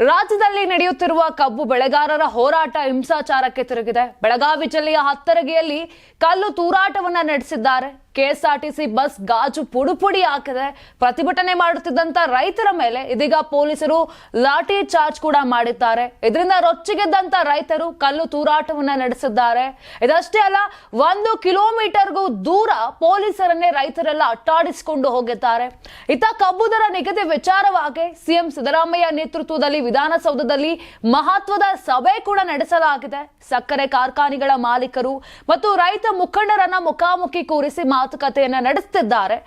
ರಾಜ್ಯದಲ್ಲಿ ನಡೆಯುತ್ತಿರುವ ಕಬ್ಬು ಬೆಳೆಗಾರರ ಹೋರಾಟ ಹಿಂಸಾಚಾರಕ್ಕೆ ತಿರುಗಿದೆ. ಬೆಳಗಾವಿ ಜಿಲ್ಲೆಯ ಹತ್ತರಗಿಯಲ್ಲಿ ಕಲ್ಲು ತೂರಾಟವನ್ನ ನಡೆಸಿದ್ದಾರೆ. ಕೆಎಸ್ಆರ್ಟಿಸಿ ಬಸ್ ಗಾಜು ಪುಡುಪುಡಿ ಹಾಕಿದೆ ಪ್ರತಿಭಟನೆ ಮಾಡುತ್ತಿದ್ದಂತ ರೈತರ ಮೇಲೆ ಇದೀಗ ಪೊಲೀಸರು ಲಾಠಿ ಚಾರ್ಜ್ ಕೂಡ ಮಾಡಿದ್ದಾರೆ. ಇದರಿಂದ ರೊಚ್ಚಿಗೆದ್ದಂತ ರೈತರು ಕಲ್ಲು ತೂರಾಟವನ್ನ ನಡೆಸಿದ್ದಾರೆ. ಇದಷ್ಟೇ ಅಲ್ಲ, ಒಂದು ಕಿಲೋಮೀಟರ್ಗೂ ದೂರ ಪೊಲೀಸರನ್ನೇ ರೈತರೆಲ್ಲ ಅಟ್ಟಾಡಿಸಿಕೊಂಡು ಹೋಗಿದ್ದಾರೆ. ಇತ ಕಬ್ಬು ದರ ನಿಗದಿ ವಿಚಾರವಾಗಿ ಸಿಎಂ ಸಿದ್ದರಾಮಯ್ಯ ನೇತೃತ್ವದಲ್ಲಿ ವಿಧಾನಸೌಧದಲ್ಲಿ ಮಹತ್ವದ ಸಭೆ ಕೂಡ ನಡೆಸಲಾಗಿದೆ. ಸಕ್ಕರೆ ಕಾರ್ಖಾನೆಗಳ ಮಾಲೀಕರು ಮತ್ತು ರೈತ ಮುಖಂಡರನ್ನ ಮುಖಾಮುಖಿ ಕೂರಿಸಿ ಮಾತುಕತೆಯನ್ನ ನಡೆಸುತ್ತಿದ್ದಾರೆ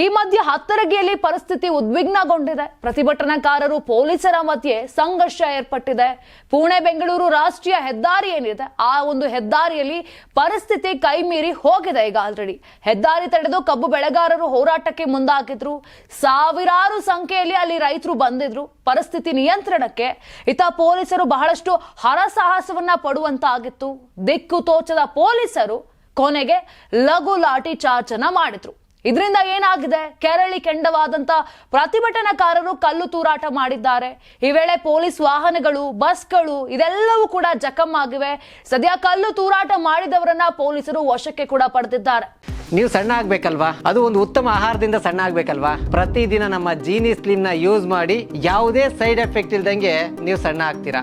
ಈ ಮಧ್ಯೆ ಹತ್ತರಗಿಯಲ್ಲಿ ಪರಿಸ್ಥಿತಿ ಉದ್ವಿಗ್ನಗೊಂಡಿದೆ. ಪ್ರತಿಭಟನಾಕಾರರು ಪೊಲೀಸರ ಮಧ್ಯೆ ಸಂಘರ್ಷ ಏರ್ಪಟ್ಟಿದೆ. ಪುಣೆ, ಬೆಂಗಳೂರು ರಾಷ್ಟ್ರೀಯ ಹೆದ್ದಾರಿ ಏನಿದೆ, ಆ ಒಂದು ಹೆದ್ದಾರಿಯಲ್ಲಿ ಪರಿಸ್ಥಿತಿ ಕೈಮೀರಿ ಹೋಗಿದೆ ಈಗ ಆಲ್ರೆಡಿ ಹೆದ್ದಾರಿ ತಡೆದು ಕಬ್ಬು ಬೆಳೆಗಾರರು ಹೋರಾಟಕ್ಕೆ ಮುಂದಾಗಿದ್ರು. ಸಾವಿರಾರು ಸಂಖ್ಯೆಯಲ್ಲಿ ಅಲ್ಲಿ ರೈತರು ಬಂದಿದ್ರು. ಪರಿಸ್ಥಿತಿ ನಿಯಂತ್ರಣಕ್ಕೆ ಇತ ಪೊಲೀಸರು ಬಹಳಷ್ಟು ಹರಸಾಹಸವನ್ನ ಪಡುವಂತಾಗಿತ್ತು. ದಿಕ್ಕು ತೋಚದ ಪೊಲೀಸರು ಕೊನೆಗೆ ಲಘು ಲಾಠಿ ಚಾರ್ಜ್ ಅನ್ನ ಮಾಡಿದ್ರು. ಇದರಿಂದ ಏನಾಗಿದೆ? ಕೆರಳಿ ಕೆಂಡವಾದಂತ ಪ್ರತಿಭಟನಾಕಾರರು ಕಲ್ಲು ತೂರಾಟ ಮಾಡಿದ್ದಾರೆ. ಈ ವೇಳೆ ಪೊಲೀಸ್ ವಾಹನಗಳು, ಬಸ್ಗಳು ಇದೆಲ್ಲವೂ ಕೂಡ ಜಖಂ ಆಗಿವೆ. ಸದ್ಯ ಕಲ್ಲು ತೂರಾಟ ಮಾಡಿದವರನ್ನ ಪೊಲೀಸರು ವಶಕ್ಕೆ ಕೂಡ ಪಡೆದಿದ್ದಾರೆ. ನೀವು ಸಣ್ಣ ಆಗ್ಬೇಕಲ್ವಾ? ಅದು ಒಂದು ಉತ್ತಮ ಆಹಾರದಿಂದ ಸಣ್ಣ ಆಗ್ಬೇಕಲ್ವಾ? ಪ್ರತಿದಿನ ನಮ್ಮ ಜೀನಿ ಸ್ಲಿಮ್ನ ಯೂಸ್ ಮಾಡಿ ಯಾವುದೇ ಸೈಡ್ ಎಫೆಕ್ಟ್ ಇಲ್ದಂಗೆ ನೀವು ಸಣ್ಣ ಆಗ್ತೀರಾ?